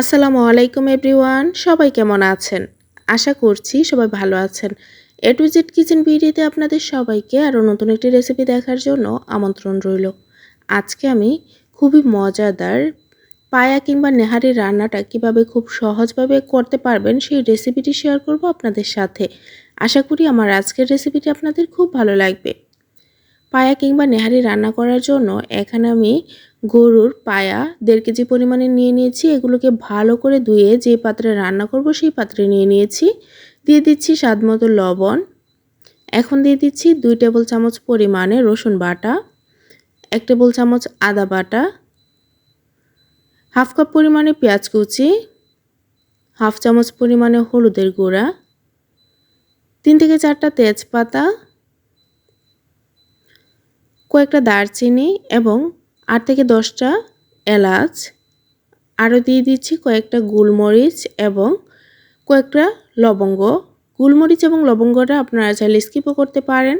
আসসালামু আলাইকুম এভরিওয়ান, সবাই কেমন আছেন? আশা করছি সবাই ভালো আছেন। এ টু জেড কিচেন ভিডিওতে আপনাদের সবাইকে আরও নতুন একটি রেসিপি দেখার জন্য আমন্ত্রণ রইল। আজকে আমি খুবই মজাদার পায়া কিংবা নেহারি রান্নাটা কীভাবে খুব সহজভাবে করতে পারবেন সেই রেসিপিটি শেয়ার করব আপনাদের সাথে। আশা করি আমার আজকের রেসিপিটি আপনাদের খুব ভালো লাগবে। পায়া কিংবা নেহারি রান্না করার জন্য এখানে আমি গরুর পায়া দেড় কেজি পরিমাণে নিয়ে নিয়েছি। এগুলোকে ভালো করে ধুয়ে যে পাত্রে রান্না করব সেই পাত্রে নিয়ে নিয়েছি। দিয়ে দিচ্ছি স্বাদ মতো লবণ। এখন দিয়ে দিচ্ছি দুই টেবিল চামচ পরিমাণে রসুন বাটা, এক টেবিল চামচ আদা বাটা, হাফ কাপ পরিমাণে পেঁয়াজ কুচি, হাফ চামচ পরিমাণে হলুদের গুঁড়া, তিন থেকে চারটা তেজপাতা কয়েকটা দারচিনি এবং আট থেকে দশটা এলাচ। আরও দিয়ে দিচ্ছি কয়েকটা গোলমরিচ এবং কয়েকটা লবঙ্গ। গোলমরিচ এবং লবঙ্গটা আপনারা চাইলে স্কিপও করতে পারেন।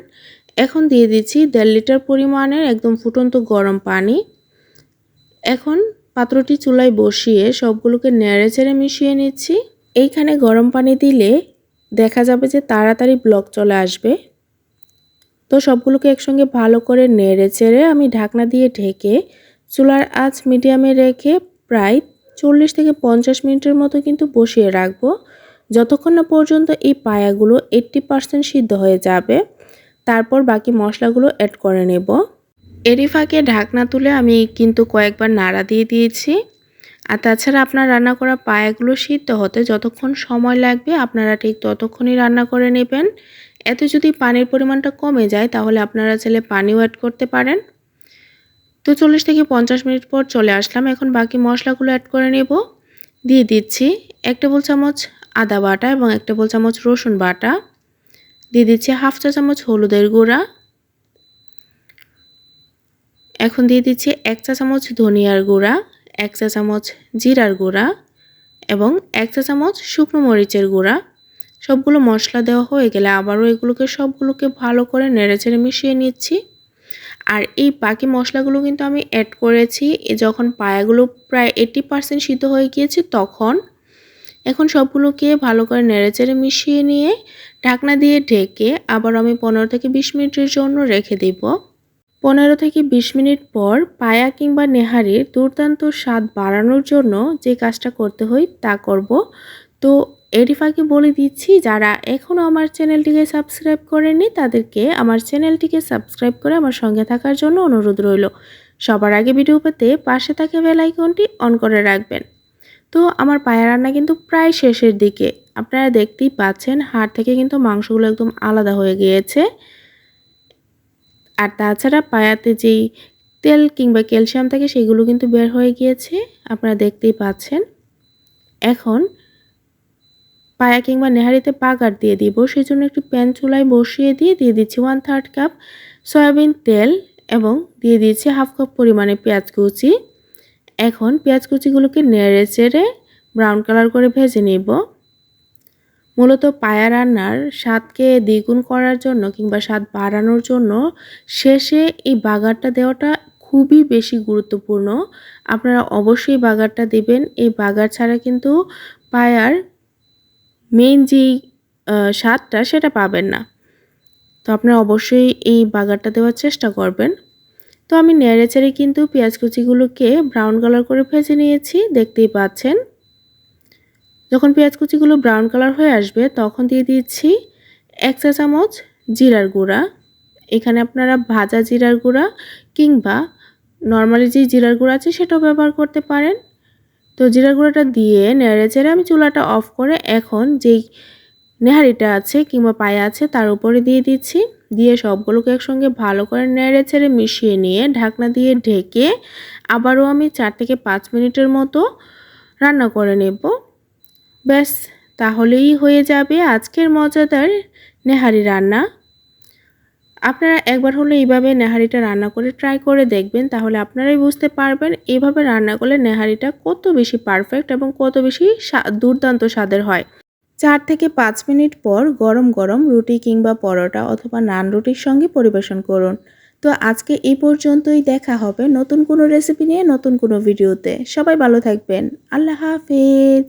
এখন দিয়ে দিচ্ছি দেড় লিটার পরিমাণের একদম ফুটন্ত গরম পানি। এখন পাত্রটি চুলায় বসিয়ে সবগুলোকে নেড়ে চেড়ে মিশিয়ে নিচ্ছি। এইখানে গরম পানি দিলে দেখা যাবে যে তাড়াতাড়ি ব্লক চলে আসবে। তো সবগুলোকে একসঙ্গে ভালো করে নেড়ে চেড়ে আমি ঢাকনা দিয়ে ঢেকে চুলার আঁচ মিডিয়ামে রেখে প্রায় চল্লিশ থেকে পঞ্চাশ মিনিটের মতো কিন্তু বসিয়ে রাখব। যতক্ষণ না পর্যন্ত এই পায়াগুলো এইট্টি পারসেন্ট সিদ্ধ হয়ে যাবে, তারপর বাকি মশলাগুলো অ্যাড করে নেব। এরই ফাঁকে ঢাকনা তুলে আমি কিন্তু কয়েকবার নাড়া দিয়ে দিয়েছি। আর তাছাড়া আপনার রান্না করা পায়াগুলো সিদ্ধ হতে যতক্ষণ সময় লাগবে, আপনারা ঠিক ততক্ষণই রান্না করে নেবেন। এতে যদি পানির পরিমাণটা কমে যায়, তাহলে আপনারা চাইলে পানিও অ্যাড করতে পারেন। তো চল্লিশ থেকে পঞ্চাশ মিনিট পর চলে আসলাম। এখন বাকি মশলাগুলো অ্যাড করে নেব। দিয়ে দিচ্ছি এক টেবিল চামচ আদা বাটা এবং এক টেবিল চামচ রসুন বাটা। দিয়ে দিচ্ছি হাফ চা চামচ হলুদের গুঁড়া। এখন দিয়ে দিচ্ছি এক চা চামচ ধনিয়ার গুঁড়া, এক চা চামচ জিরার গুঁড়া এবং এক চা চামচ শুকনো মরিচের গুঁড়া। সবগুলো মশলা দেওয়া হয়ে গেলে আবারও এগুলোকে সবগুলোকে ভালো করে নেড়েচেড়ে মিশিয়ে নিচ্ছি। আর এই বাকি মশলাগুলো কিন্তু আমি অ্যাড করেছি। যখন পায়াগুলো প্রায় এইটি পার্সেন্ট সিদ্ধ হয়ে গিয়েছে তখন এখন সবগুলোকে ভালো করে নেড়েচেড়ে মিশিয়ে নিয়ে ঢাকনা দিয়ে ঢেকে আবার আমি পনেরো থেকে বিশ মিনিটের জন্য রেখে দিব। পনেরো থেকে বিশ মিনিট পর পায়া কিংবা নেহারির দুর্দান্ত স্বাদ বাড়ানোর জন্য যে কাজটা করতে হয় তা করব। তো এরই ফাঁকে বলে দিচ্ছি, যারা এখনও আমার চ্যানেলটিকে সাবস্ক্রাইব করেননি, তাদেরকে আমার চ্যানেলটিকে সাবস্ক্রাইব করে আমার সঙ্গে থাকার জন্য অনুরোধ রইল। সবার আগে ভিডিও পেতে পাশে থাকা বেল আইকনটি অন করে রাখবেন। তো আমার পায়া রান্না কিন্তু প্রায় শেষের দিকে। আপনারা দেখতেই পাচ্ছেন, হাড় থেকে কিন্তু মাংসগুলো একদম আলাদা হয়ে গিয়েছে। আর তাছাড়া পায়াতে যেই তেল কিংবা ক্যালসিয়াম থাকে, সেগুলো কিন্তু বের হয়ে গিয়েছে। আপনারা দেখতেই পাচ্ছেন। এখন পায়া কিংবা নেহারিতে পাগার দিয়ে দিব। সেই জন্য একটি প্যান চুলায় বসিয়ে দিয়ে দিয়ে দিচ্ছি ওয়ান থার্ড কাপ সয়াবিন তেল এবং দিয়ে দিয়েছি হাফ কাপ পরিমাণে পেঁয়াজ কুচি। এখন পেঁয়াজ কুচিগুলোকে নেড়ে চেড়ে ব্রাউন কালার করে ভেজে নিব। মূলত পায়া রান্নার স্বাদকে দ্বিগুণ করার জন্য কিংবা স্বাদ বাড়ানোর জন্য শেষে এই বাগারটা দেওয়াটা খুবই বেশি গুরুত্বপূর্ণ। আপনারা অবশ্যই বাগারটা দিবেন। এই বাগার ছাড়া কিন্তু পায়ার মেইন যেই স্বাদটা সেটা পাবেন না। তো আপনারা অবশ্যই এই বাগারটা দেওয়ার চেষ্টা করবেন। তো আমি নেড়ে চেড়ে কিন্তু পেঁয়াজ কুচিগুলোকে ব্রাউন কালার করে ভেজে নিয়েছি, দেখতেই পাচ্ছেন। যখন পেঁয়াজ কুচিগুলো ব্রাউন কালার হয়ে আসবে, তখন দিয়ে দিচ্ছি এক চা চামচ জিরার গুঁড়া। এখানে আপনারা ভাজা জিরার গুঁড়া কিংবা নর্মালি যে জিরার গুঁড়া আছে, সেটাও ব্যবহার করতে পারেন। তো জিরা গুঁড়াটা দিয়ে নেড়ে চেড়ে আমি চুলাটা অফ করে এখন যেই নেহারিটা আছে কিংবা পায়ে আছে তার উপরে দিয়ে দিচ্ছি। দিয়ে সবগুলোকে একসঙ্গে ভালো করে নেড়ে ছেড়ে মিশিয়ে নিয়ে ঢাকনা দিয়ে ঢেকে আবারও আমি চার থেকে পাঁচ মিনিটের মতো রান্না করে নেব। ব্যাস, তাহলেই হয়ে যাবে আজকের মজাদার নেহারি রান্না। আপনারা একবার হলে এইভাবে নেহারিটা রান্না করে ট্রাই করে দেখবেন, তাহলে আপনারাই বুঝতে পারবেন এইভাবে রান্না করলে নেহারিটা কত বেশি পারফেক্ট এবং কত বেশি দুর্দান্ত স্বাদের হয়। চার থেকে পাঁচ মিনিট পর গরম গরম রুটি কিংবা পরোটা অথবা নান রুটির সঙ্গে পরিবেশন করুন। তো আজকে এই পর্যন্তই দেখা হবে নতুন কোনো রেসিপি নিয়ে নতুন কোনো ভিডিওতে সবাই ভালো থাকবেন। আল্লাহ হাফেজ।